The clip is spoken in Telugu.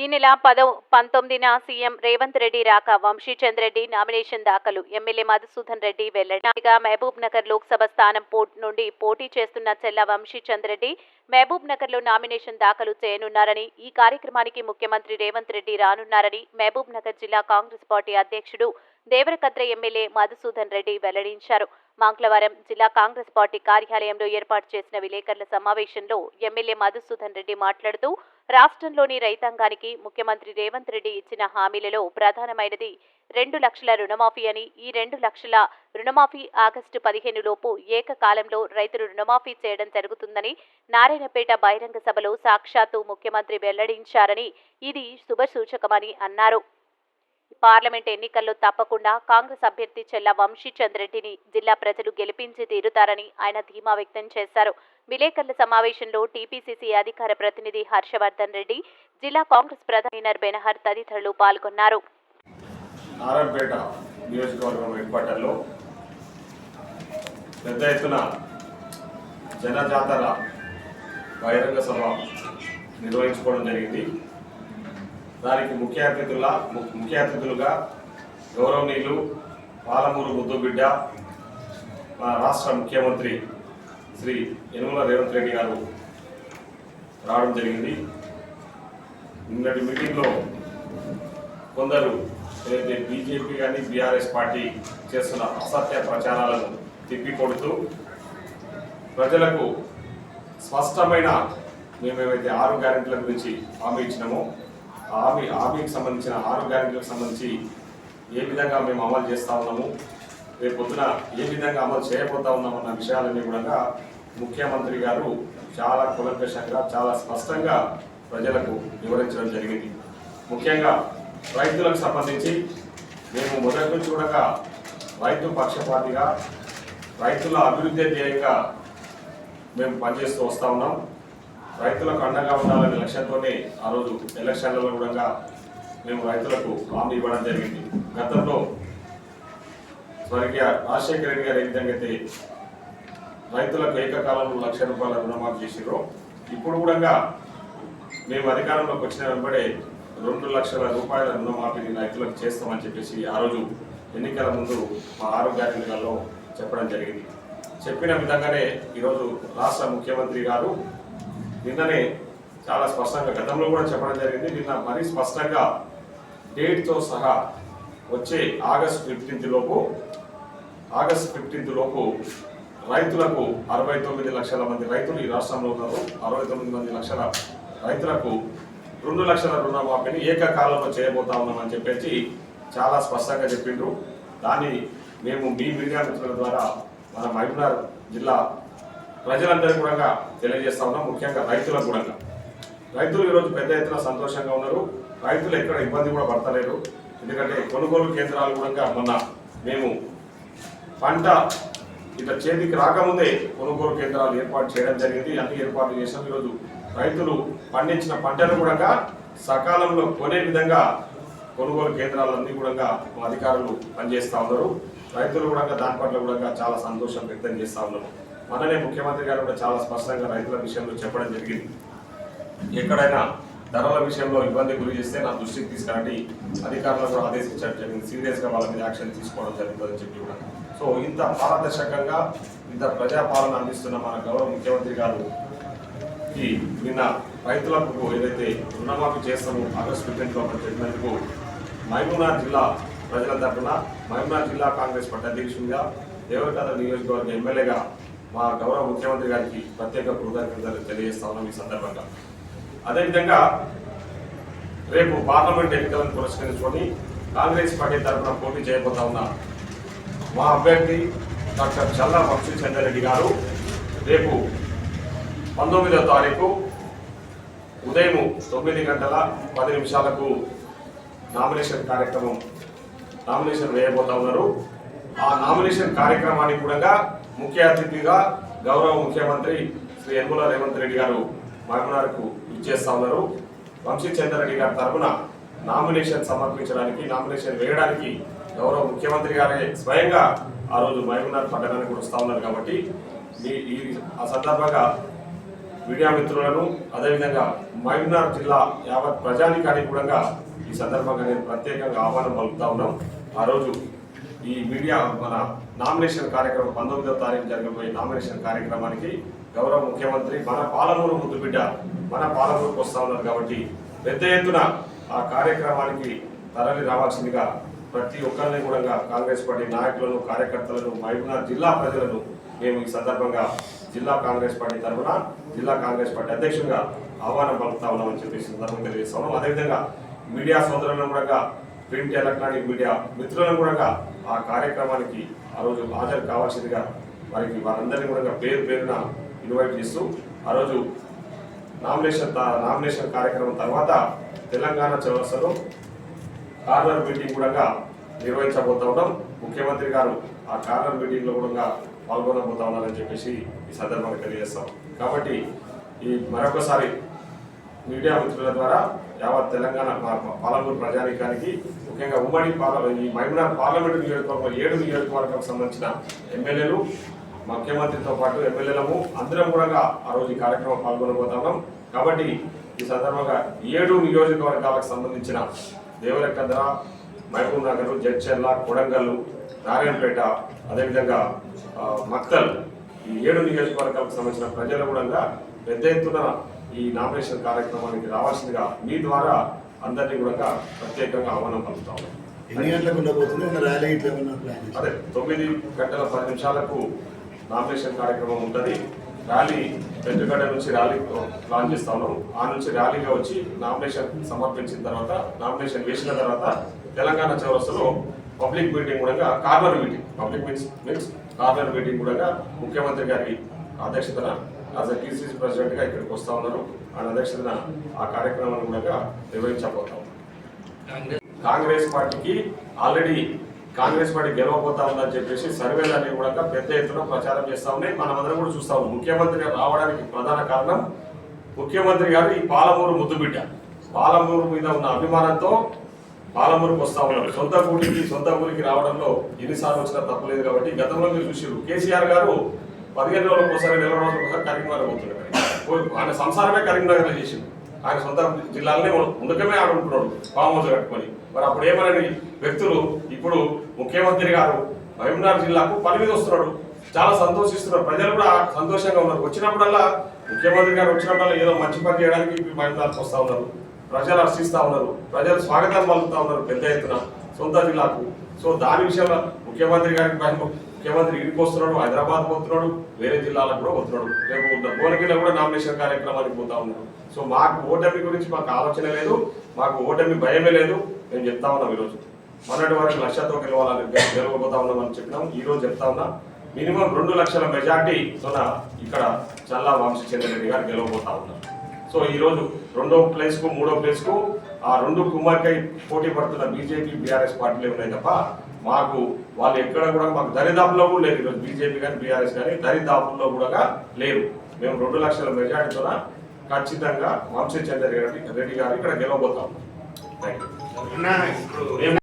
ఈ నెల పదో పంతొమ్మిదిన సీఎం రేవంత్ రెడ్డి రాక వంశీచంద్ రెడ్డి నామినేషన్ దాఖలు. ఎమ్మెల్యే మధుసూదన్ రెడ్డి వెల్లడిగా మహబూబ్ నగర్ లోక్సభ స్థానం పోట్ నుండి పోటీ చేస్తున్న చెల్ల వంశీచంద్ రెడ్డి మహబూబ్ నగర్లో నామినేషన్ దాఖలు చేయనున్నారని ఈ కార్యక్రమానికి ముఖ్యమంత్రి రేవంత్ రెడ్డి రానున్నారని మహబూబ్ నగర్ జిల్లా కాంగ్రెస్ పార్టీ అధ్యక్షుడు దేవరకద్ర ఎమ్మెల్యే మధుసూదన్ రెడ్డి వెల్లడించారు. మంగళవారం జిల్లా కాంగ్రెస్ పార్టీ కార్యాలయంలో ఏర్పాటు చేసిన విలేకరుల సమావేశంలో ఎమ్మెల్యే మధుసూదన్ రెడ్డి మాట్లాడుతూ రాష్ట్రంలోని రైతాంగానికి ముఖ్యమంత్రి రేవంత్ రెడ్డి ఇచ్చిన హామీలలో ప్రధానమైనది రెండు లక్షల రుణమాఫీ అని ఈ రెండు లక్షల రుణమాఫీ ఆగస్టు పదిహేను లోపు ఏకకాలంలో రైతులు రుణమాఫీ చేయడం జరుగుతుందని నారాయణపేట బహిరంగ సభలో సాక్షాత్తు ముఖ్యమంత్రి వెల్లడించారని ఇది శుభసూచకమని అన్నారు. పార్లమెంట్ ఎన్నికల్లో తప్పకుండా కాంగ్రెస్ అభ్యర్థి చెల్ల వంశీచంద్ రెడ్డిని జిల్లా ప్రజలు గెలిపించి తీరుతారని ఆయన ధీమా వ్యక్తం చేశారు. విలేకరుల సమావేశంలో టీపీసీసీ అధికార ప్రతినిధి హర్షవర్ధన్ రెడ్డి జిల్లా కాంగ్రెస్ ప్రధాన బెనహర్ తదితరులు పాల్గొన్నారు. నారాయణపేట నియోజకవర్గం హెడ్ క్వార్టర్లో పెద్ద ఎత్తున జనజాతర బహిరంగ సభ నిర్వహించుకోవడం జరిగింది. దానికి ముఖ్య అతిథుల ముఖ్య అతిథులుగా గౌరవనీయులు పాలమూరు ముద్దుబిడ్డ మా రాష్ట్ర ముఖ్యమంత్రి శ్రీ యనుమల రేవంత్ రెడ్డి గారు రావడం జరిగింది. నిన్నటి మీటింగ్లో కొందరు ఏదైతే బీజేపీ కానీ బీఆర్ఎస్ పార్టీ చేస్తున్న అసత్య ప్రచారాలను తిప్పికొడుతూ ప్రజలకు స్పష్టమైన మేమేమైతే ఆరు గ్యారెంటీల గురించి హామీ ఇచ్చినామో హామీ హామీకి సంబంధించిన ఆరు గ్యారెంటీలకు సంబంధించి ఏ విధంగా మేము అమలు చేస్తా ఉన్నాము రేపు పొద్దున ఏ విధంగా అమలు చేయబోతా ఉన్నామన్న విషయాలన్నీ కూడా ముఖ్యమంత్రి గారు చాలా కులంకషంగా చాలా స్పష్టంగా ప్రజలకు వివరించడం జరిగింది. ముఖ్యంగా రైతులకు సంబంధించి మేము మొదటి నుంచి కూడా రైతు పక్షపాతిగా రైతుల అభివృద్ధి ధ్యేయంగా మేము పనిచేస్తూ వస్తూ ఉన్నాం. రైతులకు అండగా ఉండాలనే లక్ష్యంతోనే ఆ రోజు ఎలక్షన్లలో కూడా మేము రైతులకు హామీ ఇవ్వడం జరిగింది. గతంలో స్వర్గీయ రాజశేఖర రెడ్డి గారు ఏ విధంగా అయితే రైతులకు ఏకకాలంలో లక్ష రూపాయల రుణమాఫీ చేసిరో ఇప్పుడు కూడా మేము అధికారంలోకి వచ్చిన వెంబడే రెండు లక్షల రూపాయల రుణమాఫీని రైతులకు చేస్తామని చెప్పేసి ఆ రోజు ఎన్నికల ముందు మా ఆరోగ్య ఎన్నికల్లో చెప్పడం జరిగింది. చెప్పిన విధంగానే ఈరోజు రాష్ట్ర ముఖ్యమంత్రి గారు నిన్ననే చాలా స్పష్టంగా గతంలో కూడా చెప్పడం జరిగింది నిన్న మరీ స్పష్టంగా డేట్తో సహా వచ్చే ఆగస్ట్ ఫిఫ్టీన్త్ లోపు ఆగస్ట్ ఫిఫ్టీన్త్ లోపు రైతులకు అరవై తొమ్మిది లక్షల మంది రైతులు ఈ రాష్ట్రంలో ఉన్నారు. అరవై తొమ్మిది మంది లక్షల రైతులకు రెండు లక్షల రుణమాఫీని ఏకకాలంలో చేయబోతా ఉన్నామని చెప్పేసి చాలా స్పష్టంగా చెప్పిండ్రు. దాన్ని మేము మీ మీడియా మిత్రుల ద్వారా మన మహబూబ్నగర్ జిల్లా ప్రజలందరికీ కూడా తెలియజేస్తా ఉన్నాం ముఖ్యంగా రైతులకు కూడా. రైతులు ఈరోజు పెద్ద ఎత్తున సంతోషంగా ఉన్నారు. రైతులు ఎక్కడ ఇబ్బంది కూడా పడతలేరు. ఎందుకంటే కొనుగోలు కేంద్రాలు కూడా మొన్న మేము పంట ఇట్లా చేతికి రాకముందే కొనుగోలు కేంద్రాలు ఏర్పాటు చేయడం జరిగింది. అన్ని ఏర్పాట్లు చేసాం ఈరోజు రైతులు పండించిన పంటను కూడా సకాలంలో కొనే విధంగా కొనుగోలు కేంద్రాలన్నీ కూడా మా అధికారులు పనిచేస్తూ ఉన్నారు. రైతులు కూడా దాని పట్ల కూడా చాలా సంతోషం వ్యక్తం చేస్తూ ఉన్నారు. మననే ముఖ్యమంత్రి గారు కూడా చాలా స్పష్టంగా రైతుల విషయంలో చెప్పడం జరిగింది. ఎక్కడైనా ధరల విషయంలో ఇబ్బంది గురి చేస్తే నా దృష్టికి తీసుకురండి. అధికారులకు ఆదేశించడం జరిగింది. సీరియస్గా వాళ్ళ మీద యాక్షన్ తీసుకోవడం జరుగుతుందని చెప్పి కూడా. సో ఇంత పారదర్శకంగా ఇంత ప్రజాపాలన అందిస్తున్న మన గౌరవ ముఖ్యమంత్రి గారు ఈ నిన్న రైతులకు ఏదైతే రుణమాఫీ చేస్తామో ఆగస్టు ఫిఫ్టీన్త్లో చెప్పినందుకు మహబూబ్నాథ్ జిల్లా ప్రజల తరఫున మహబూబ్నాథ్ జిల్లా కాంగ్రెస్ పార్టీ అధ్యక్షుడిగా దేవరకథ నియోజకవర్గ ఎమ్మెల్యేగా మా గౌరవ ముఖ్యమంత్రి గారికి ప్రత్యేక కృతజ్ఞతలు తెలియజేస్తా ఉన్నాం ఈ సందర్భంగా. అదేవిధంగా రేపు పార్లమెంట్ ఎన్నికలను పురస్కరించుకొని కాంగ్రెస్ పార్టీ తరఫున పోటీ చేయబోతా ఉన్న మా అభ్యర్థి డాక్టర్ చల్లా వంశీ చంద్రరెడ్డి గారు రేపు పంతొమ్మిదవ తారీఖు ఉదయం తొమ్మిది గంటల పది నిమిషాలకు నామినేషన్ కార్యక్రమం నామినేషన్ వేయబోతా ఉన్నారు. ఆ నామినేషన్ కార్యక్రమానికి కూడా ముఖ్య అతిథిగా గౌరవ ముఖ్యమంత్రి శ్రీ యనమల రేవంత్ రెడ్డి గారు మహబూబ్నగర్కు ఇచ్చేస్తా ఉన్నారు. వంశీ చంద్రరెడ్డి గారి తరఫున నామినేషన్ సమర్పించడానికి నామినేషన్ వేయడానికి గౌరవ ముఖ్యమంత్రి గారే స్వయంగా ఆ రోజు మహమూనార్ పట్టణానికి కూడా వస్తూ ఉన్నారు కాబట్టి మీ ఈ ఆ సందర్భంగా మీడియా మిత్రులను అదేవిధంగా మహమూనార్ జిల్లా యావత్ ప్రజానికానికి కూడా ఈ సందర్భంగా నేను ప్రత్యేకంగా ఆహ్వానం పలుకుతా ఉన్నాం. ఆ రోజు ఈ మీడియా మన నామినేషన్ కార్యక్రమం పంతొమ్మిదవ తారీఖు జరగబోయే నామినేషన్ కార్యక్రమానికి గౌరవ ముఖ్యమంత్రి మన పాలమూరు ముద్దు బిడ్డ మన పాలమూరుకు వస్తా ఉన్నారు కాబట్టి పెద్ద ఎత్తున ఆ కార్యక్రమానికి తరలి రావాల్సిందిగా ప్రతి ఒక్కరిని కూడా కాంగ్రెస్ పార్టీ నాయకులను కార్యకర్తలను మహబూబ్నగర్ జిల్లా ప్రజలను మేము ఈ సందర్భంగా జిల్లా కాంగ్రెస్ పార్టీ తరఫున జిల్లా కాంగ్రెస్ పార్టీ అధ్యక్షుడిగా ఆహ్వానం పలుకుతా ఉన్నామని చెప్పి సందర్భంగా తెలియజేస్తా ఉన్నాం. అదేవిధంగా మీడియా సోదరులను కూడా ప్రింట్ ఎలక్ట్రానిక్ మీడియా మిత్రులను కూడా ఆ కార్యక్రమానికి ఆ రోజు హాజరు కావాల్సిందిగా వారికి వారందరినీ కూడా పేరు పేరున ఇన్వైట్ చేస్తూ ఆ రోజు నామినేషన్ నామినేషన్ కార్యక్రమం తర్వాత తెలంగాణ చౌరస్తలో కార్నర్ మీటింగ్ కూడా నిర్వహించబోతా ఉన్నాం. ముఖ్యమంత్రి గారు ఆ కార్నర్ మీటింగ్లో కూడా పాల్గొనబోతా ఉన్నారని చెప్పేసి ఈ సందర్భంగా తెలియజేస్తాం. కాబట్టి ఈ మరొకసారి మీడియా మిత్రుల ద్వారా యావత్ తెలంగాణ పాలమూరు ప్రజానీకానికి ముఖ్యంగా ఉమ్మడి పార్లమెంట్ ఈ మైమూనార్ పార్లమెంటు నియోజకవర్గం ఏడు నియోజకవర్గం సంబంధించిన ఎమ్మెల్యేలు ముఖ్యమంత్రితో పాటు ఎమ్మెల్యేలము అందరం కూడా ఆ రోజు ఈ కార్యక్రమం పాల్గొనబోతున్నాం. కాబట్టి ఈ సందర్భంగా ఏడు నియోజకవర్గాలకు సంబంధించిన దేవరకద్ర మహబూబ్ నగర్ జడ్చెర్ల కొడంగల్ నారాయణపేట అదేవిధంగా మక్తల్ ఈ ఏడు నియోజకవర్గాలకు సంబంధించిన ప్రజలు కూడా పెద్ద ఎత్తున ఈ నామినేషన్ కార్యక్రమానికి రావాల్సిందిగా మీ ద్వారా అందరినీ కూడా ప్రత్యేకంగా ఆహ్వానం పలుకుతాం? అదే తొమ్మిది గంటల పది నిమిషాలకు నామినేషన్ కార్యక్రమం ఉంటుంది. ర్యాలీ పెద్దగడ్డ నుంచి ర్యాలీ ప్లాన్ చేస్తా ఉన్నాం ఆ నుంచి ర్యాలీగా వచ్చి నామినేషన్ సమర్పించిన తర్వాత నామినేషన్ వేసిన తర్వాత తెలంగాణ చౌరస్తలో పబ్లిక్ మీటింగ్ కూడా corner meeting public means means corner meeting కూడా ముఖ్యమంత్రి గారి అధ్యక్షతన యాజ్ టీసీసీ ప్రెసిడెంట్ ఇక్కడికి వస్తా ఉన్నారు ఆయన అధ్యక్షతన ఆ కార్యక్రమాన్ని కూడా నిర్వహించబోతాం. కాంగ్రెస్ పార్టీకి ఆల్రెడీ కాంగ్రెస్ పార్టీ గెలవబోతా ఉందని చెప్పేసి సర్వేలన్నీ కూడా పెద్ద ఎత్తున ప్రచారం చేస్తూ ఉన్నాయి. మనం అందరం కూడా చూస్తా ఉన్నాం. ముఖ్యమంత్రి రావడానికి ప్రధాన కారణం ముఖ్యమంత్రి గారు ఈ పాలమూరు ముద్దుబిడ్డ. పాలమూరు మీద ఉన్న అభిమానంతో పాలమూరుకు వస్తా ఉన్నారు. సొంత ఊరికి సొంత ఊరికి రావడంలో ఎన్నిసార్లు వచ్చినా తప్పలేదు కాబట్టి గతంలో మీరు చూసారు కేసీఆర్ గారు పదిహేను రోజులకు ఒకసారి నెల రోజులకు ఒకసారి కరీంనగర్ పోతున్నారు ఆయన సంసారమే కరీంనగర్ చేసింది ఆయన సొంత జిల్లాలనే ఉండకమే ఆడుకుంటున్నాడు ఫామ్ కట్టుకొని. మరి అప్పుడు ఏమనని వ్యక్తులు ఇప్పుడు ముఖ్యమంత్రి గారు మహబూబ్నగర్ జిల్లాకు పని మీద వస్తున్నాడు చాలా సంతోషిస్తున్నారు. ప్రజలు కూడా సంతోషంగా ఉన్నారు. వచ్చినప్పుడల్లా ముఖ్యమంత్రి గారు వచ్చినప్పుడల్లా ఏదో మంచి పని చేయడానికి మహబూబ్నగర్కి వస్తూ ఉన్నారు. ప్రజలు హర్షిస్తూ ఉన్నారు. ప్రజలు స్వాగతం పలుకుతూ ఉన్నారు పెద్ద ఎత్తున సొంత జిల్లాకు. సో దాని విషయంలో ముఖ్యమంత్రి గారికి పైన ముఖ్యమంత్రి ఇంటికి వస్తున్నాడు హైదరాబాద్ పోతున్నాడు వేరే జిల్లాలకు కూడా పోతున్నాడు రేపు భువనగిరిలో కూడా నామినేషన్ కార్యక్రమానికి పోతా ఉన్నాడు సో మాకు ఓటమి గురించి మాకు ఆలోచన లేదు మాకు ఓటమి భయమే లేదు. మేము చెప్తా ఉన్నాం ఈరోజు. మొన్నటి వరకు లక్షతో గెలవాలని గెలవబోతా ఉన్నామని చెప్పినాం. ఈ రోజు చెప్తా ఉన్నా మినిమం రెండు లక్షల మెజార్టీతో ఇక్కడ చల్లా వంశీచంద్రరెడ్డి గారు గెలవబోతా ఉన్నారు. సో ఈరోజు రెండో ప్లేస్కు మూడో ప్లేస్కు ఆ రెండు కుమార్కై పోటీ పడుతున్న బీజేపీ బీఆర్ఎస్ పార్టీలే ఉన్నాయి తప్ప మాకు వాళ్ళు ఎక్కడ కూడా మాకు దరిదాపుల్లో కూడా లేరు. ఈరోజు బీజేపీ కానీ బీఆర్ఎస్ కానీ దరిదాపుల్లో కూడా లేరు. మేము రెండు లక్షల మెజార్టీతో ఖచ్చితంగా వంశీచంద్ర రెడ్డి రెడ్డి గారు ఇక్కడ గెలవబోతాం. Thank you